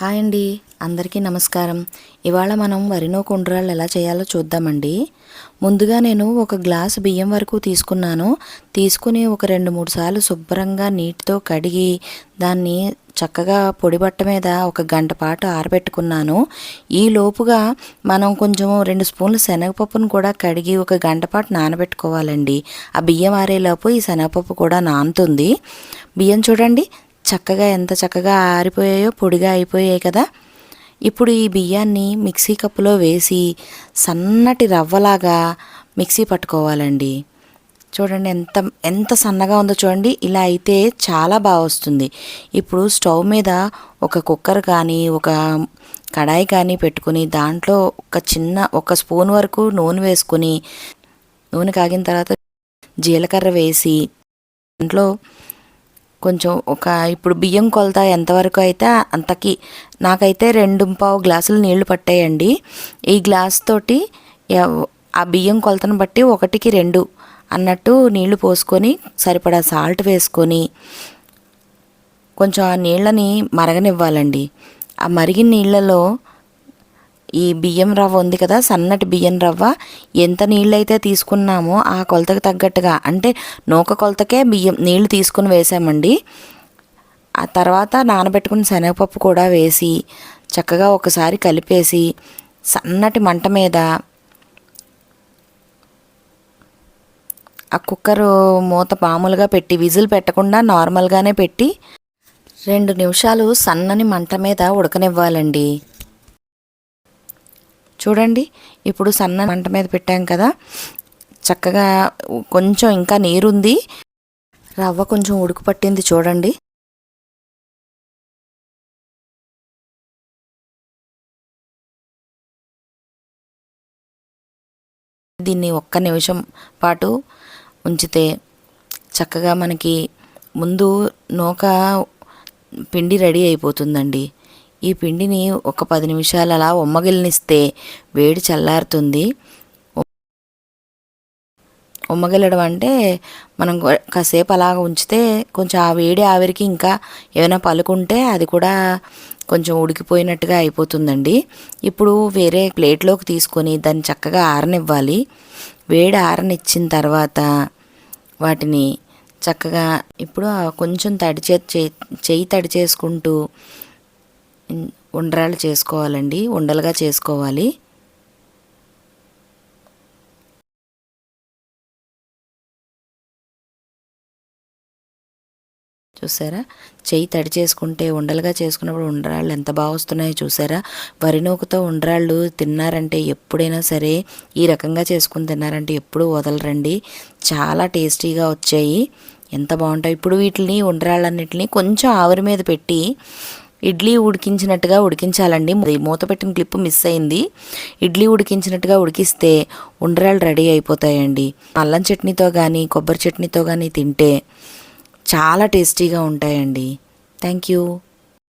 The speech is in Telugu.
హాయ్ అండి. అందరికీ నమస్కారం. ఇవాళ మనం వరినో కుండ్రాలు ఎలా చేయాలో చూద్దామండి. ముందుగా నేను ఒక గ్లాస్ బియ్యం వరకు తీసుకున్నాను. తీసుకుని ఒక రెండు మూడు సార్లు శుభ్రంగా నీటితో కడిగి దాన్ని చక్కగా పొడి బట్ట మీద ఒక గంట పాటు ఆరబెట్టుకున్నాను. ఈ లోపుగా మనం కొంచెం రెండు స్పూన్లు శనగపప్పును కూడా కడిగి ఒక గంట పాటు నానబెట్టుకోవాలండి. ఆ బియ్యం ఆరేలోపు ఈ శనగపప్పు కూడా నానుతుంది. బియ్యం చూడండి చక్కగా ఎంత చక్కగా ఆరిపోయాయో పొడిగా అయిపోయాయి కదా. ఇప్పుడు ఈ బియ్యాన్ని మిక్సీ కప్పులో వేసి సన్నటి రవ్వలాగా మిక్సీ పట్టుకోవాలండి. చూడండి ఎంత ఎంత సన్నగా ఉందో చూడండి. ఇలా అయితే చాలా బాగా వస్తుంది. ఇప్పుడు స్టవ్ మీద ఒక కుక్కర్ కానీ ఒక కడాయి కానీ పెట్టుకుని దాంట్లో ఒక చిన్న ఒక స్పూన్ వరకు నూనె వేసుకుని నూనె కాగిన తర్వాత జీలకర్ర వేసి దాంట్లో కొంచెం ఒక ఇప్పుడు బియ్యం కొలత ఎంతవరకు అయితే అంతకి నాకైతే రెండు పావు గ్లాసులు నీళ్ళు పట్టాయండి. ఈ గ్లాస్ తోటి ఆ బియ్యం కొలతను బట్టి ఒకటికి రెండు అన్నట్టు నీళ్ళు పోసుకొని సరిపడా సాల్ట్ వేసుకొని కొంచెం ఆ నీళ్ళని మరగనివ్వాలండి. ఆ మరిగిన నీళ్ళలో ఈ బియ్యం రవ్వ ఉంది కదా సన్నటి బియ్యం రవ్వ. ఎంత నీళ్ళైతే తీసుకున్నామో ఆ కొలతకు తగ్గట్టుగా అంటే నూక కొలతకే బియ్యం నీళ్ళు తీసుకుని వేసామండి. ఆ తర్వాత నానబెట్టుకున్న శనగపప్పు కూడా వేసి చక్కగా ఒకసారి కలిపేసి సన్నటి మంట మీద ఆ కుక్కర్ మూత మామూలుగా పెట్టి విజిల్ పెట్టకుండా నార్మల్గానే పెట్టి రెండు నిమిషాలు సన్నని మంట మీద ఉడకనివ్వాలండి. చూడండి ఇప్పుడు సన్న మంట మీద పెట్టాం కదా చక్కగా కొంచెం ఇంకా నీరుంది. రవ్వ కొంచెం ఉడుకు పట్టింది చూడండి. దీన్ని ఒక్క నిమిషం పాటు ఉంచితే చక్కగా మనకి ముందు నూక పిండి రెడీ అయిపోతుందండి. ఈ పిండిని ఒక పది నిమిషాలు అలా ఉమ్మగిలినిస్తే వేడి చల్లారుతుంది. ఉమ్మగిలడం అంటే మనం కాసేపు అలాగ ఉంచితే కొంచెం ఆ వేడి ఆవిరికి ఇంకా ఏమైనా పలుకుంటే అది కూడా కొంచెం ఉడికిపోయినట్టుగా అయిపోతుందండి. ఇప్పుడు వేరే ప్లేట్లోకి తీసుకొని దాన్ని చక్కగా ఆరనివ్వాలి. వేడి ఆరనిచ్చిన తర్వాత వాటిని చక్కగా ఇప్పుడు కొంచెం తడి చే చేయి తడి చేసుకుంటూ ఉండరాలు చేసుకోవాలండి ఉండలుగా చేసుకోవాలి. చూసారా? చెయ్యి తడి చేసుకుంటే ఉండలుగా చేసుకున్నప్పుడు ఉండరాళ్ళు ఎంత బాగా వస్తున్నాయో చూసారా? వరి నూకతో ఉండరాళ్ళు తిన్నారంటే ఎప్పుడైనా సరే ఈ రకంగా చేసుకుని తిన్నారంటే ఎప్పుడూ వదలరండి. చాలా టేస్టీగా వచ్చాయి. ఎంత బాగుంటాయి. ఇప్పుడు వీటిని ఉండరాళ్ళన్నిటిని కొంచెం ఆవిరి మీద పెట్టి ఇడ్లీ ఉడికించినట్టుగా ఉడికించాలండి. మూత పెట్టిన క్లిప్ మిస్ అయింది. ఇడ్లీ ఉడికించినట్టుగా ఉడికిస్తే ఉండరాలు రెడీ అయిపోతాయండి. అల్లం చట్నీతో కానీ కొబ్బరి చట్నీతో కానీ తింటే చాలా టేస్టీగా ఉంటాయండి. Thank you.